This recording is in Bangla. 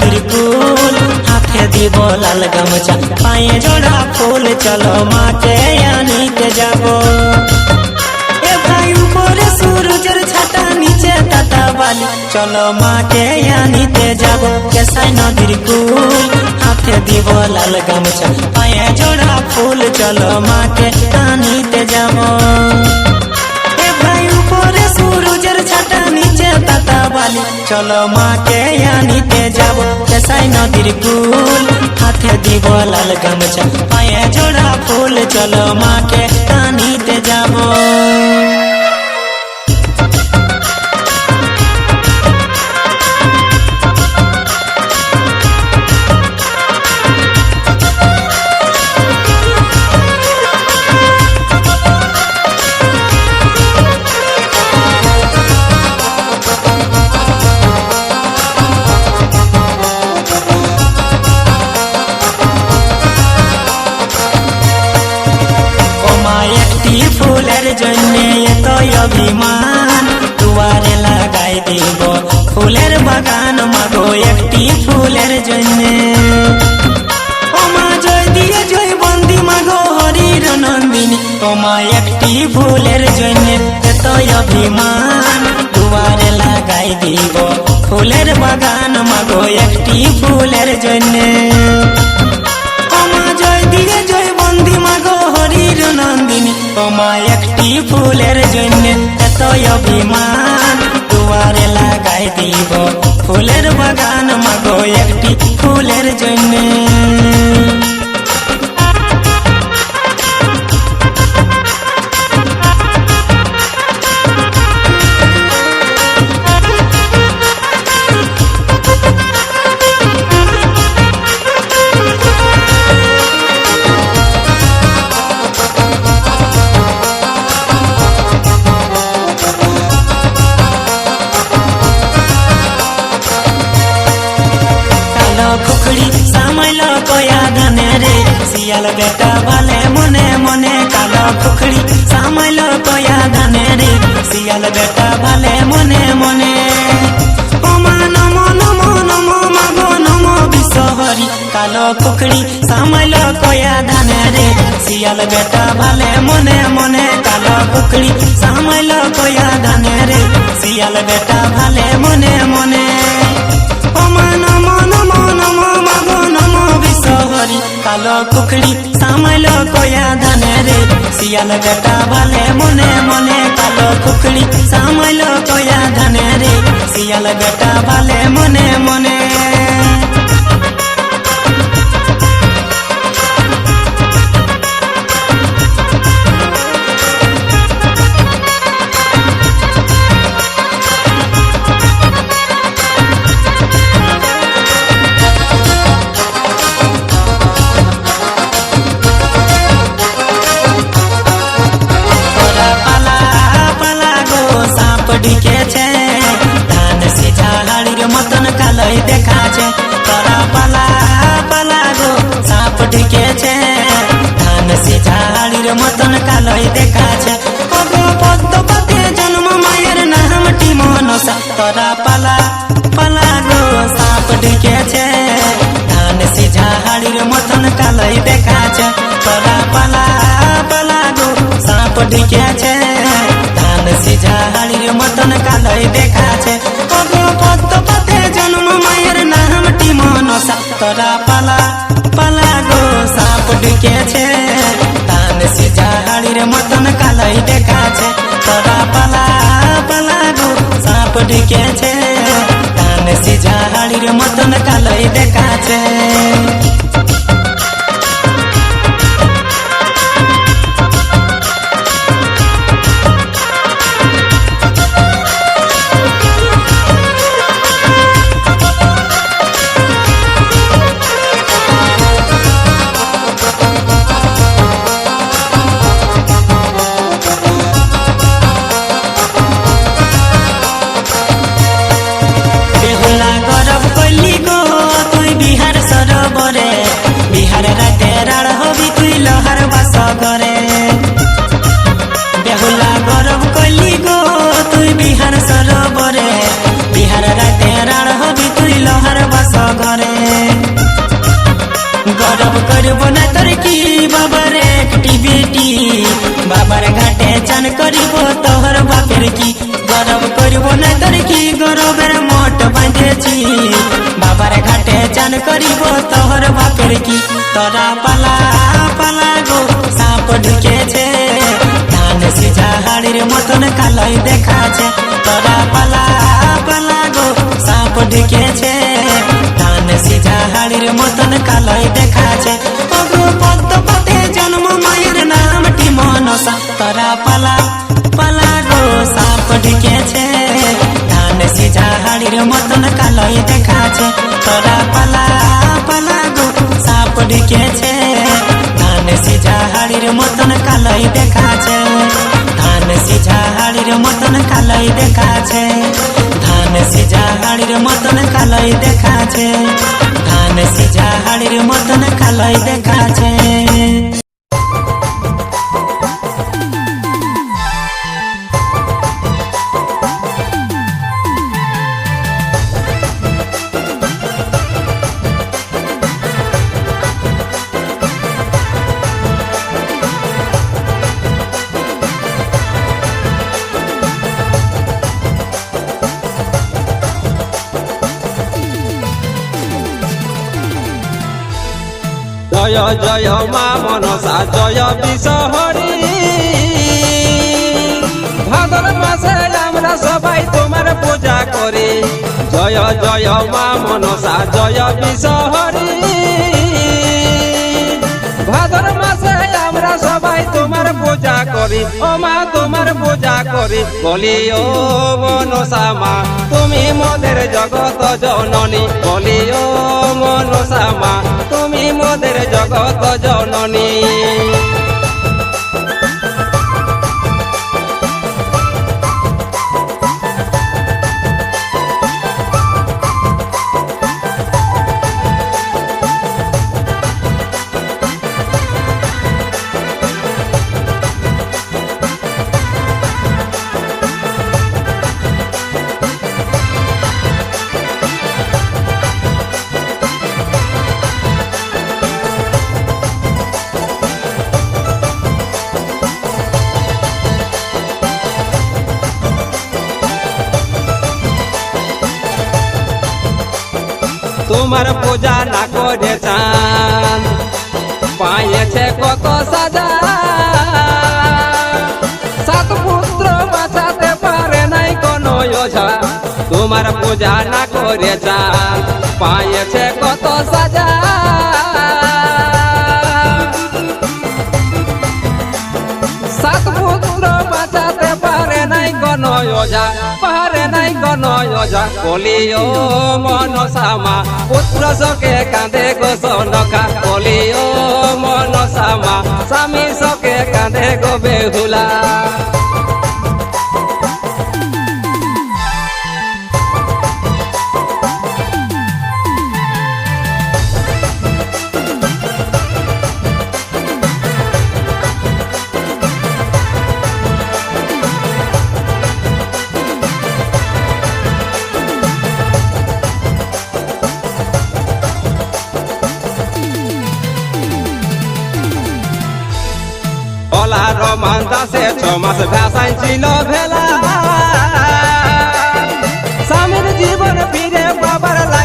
কেসাই কুল হাতে দিব লাল গামছা। পায়ে জোড়া ফুল, চলো মাকে আনিতে যাব। এ ভাই উপরে সূর্যের ছাতা, নিচে তাতা বালি। চলো মাকে আনিতে যাব। কেসাই নদীর কুল, হাতে দিব লাল গামছা। পায়ে জোড়া ফুল, চলো মাকে আনিতে চলো মাকে আনিতে যাব। দেশাই নদীর কুল, হাতে দিব লাল গামছা। পায়ে জোড়া ফুল, চলো মাকে জন্য। ওমা জয় দিয়ে জয় বন্দি মাগো হরির নন্দিনী। ওমা একটি ফুলের জন্য এত অভিমান। দুয়ারে লাগাই দিব ফুলের বাগান মাগো একটি ফুলের জন্য। ওমা জয় দিয়ে জয় বন্দি মাগো হরির নন্দিনী। ওমা একটি ফুলের জন্য এত অভিমান। দুয়ারে লাগাই দিব ফুলের বাগান মাগো একটি ফুলের জন্য। শিয়াল বেটা ভালে মনে মনে কালো খুকড়ি সামাইল কয়া ধানে রে। শিয়াল বেটা ভালে মনে মনে কালো খুকড়ি সামাইল কয়া ধানে রে। শিয়াল বেটা ভালে মনে মনে কালো খুকড়ি সামাইল কয়া ধানে রে। শিয়াল বেটা ভালে মনে মনে কুকড়ি সামাইল কয়া ধানে রে শিয়াল বেটা ভালে মনে মনে কালো কুকড়ি সামাইল কয়া ধানে রে শিয়াল বেটা ভালে মনে মনে তোরা পালা পালা গো সাপ ডিকেছে ধান সিঝা হাড়ির মতন কালই দেখাছে ওগো পদ্মপতি জন্ম মায়ের নামটি মনসা তোরা পালা পালা গো সাপ ডিকেছে ধান সিঝা হাড়ির মতন কালই দেখাছে তোরা পালা পালা গো সাপ ঢিকেছে ধান হাড়ির মতন কালাই দেখাছে। তোরা পালা পালা গো, সাপ ঢেকেছে ধান সিঝা হাড়ির মতন কালাই দেখাছে। চান করিব, তোহর বাপের কি? গরব করিব না তোর কি? গরবের মোট বাঁধেছি। বাবার ঘাটে চান করিব, তোহর বাপের কি? তোরা পালা পালা গো, সাপ ঢুকেছে। ধান সিঝা হাড়ির মতন কালাই দেখাছে তোরা পালা পালা গো, সাপ ঢুকেছে। ধান সিঝা হাড়ির মতন কালাই দেখাছে পালা পালা গো, সাপ ঢুকেছে। ধান সিঝা হাড়ির মতন কালাই দেখাছে তোরা পালা পালা গো, সাপ ঢুকেছে। ধান সিঝা হাড়ির মতন কালাই দেখাছে ধান সিঝা হাড়ির মতন কালাই দেখাছে ধান সিঝা হাড়ির মতন কালাই দেখাছে ধান সিঝা হাড়ির মতন কালাই দেখাছে জয় জয় মা মনসা, জয় বিশহরি। ভাদর মাসে আমরা সবাই তোমার পূজা করি। জয় জয় মা মনসা, জয় বিশহরি। ভাদর মাসে আমরা সবাই তোমার পূজা করি। ও মা, তোমার পূজা করি। বলি, ও মনসা মা, তুমি মোদের জগত জননী। বলি, ও মনসা মা জগত জননী। তোমার পূজা না করে চান পাইছে কত সাজা। সাত পুত্র বাঁচাতে পারে নাই কোন ওঝা। তোমার পূজা না করে চান পাইছে কত সাজা। সাত পুত্র বাঁচাতে পারে নাই কোন ওঝা। পারে কলিও মন সামা পুত্র সকে কাঁদে গো সনকা। কলিও মন সামা স্বামী সকে কাঁদে গো বেহুলা। ভেলা রমান দাসে ছমাস ভ্যাসাই ছিল ভেলা। স্বামীর জীবন ফিরে বাবার লাই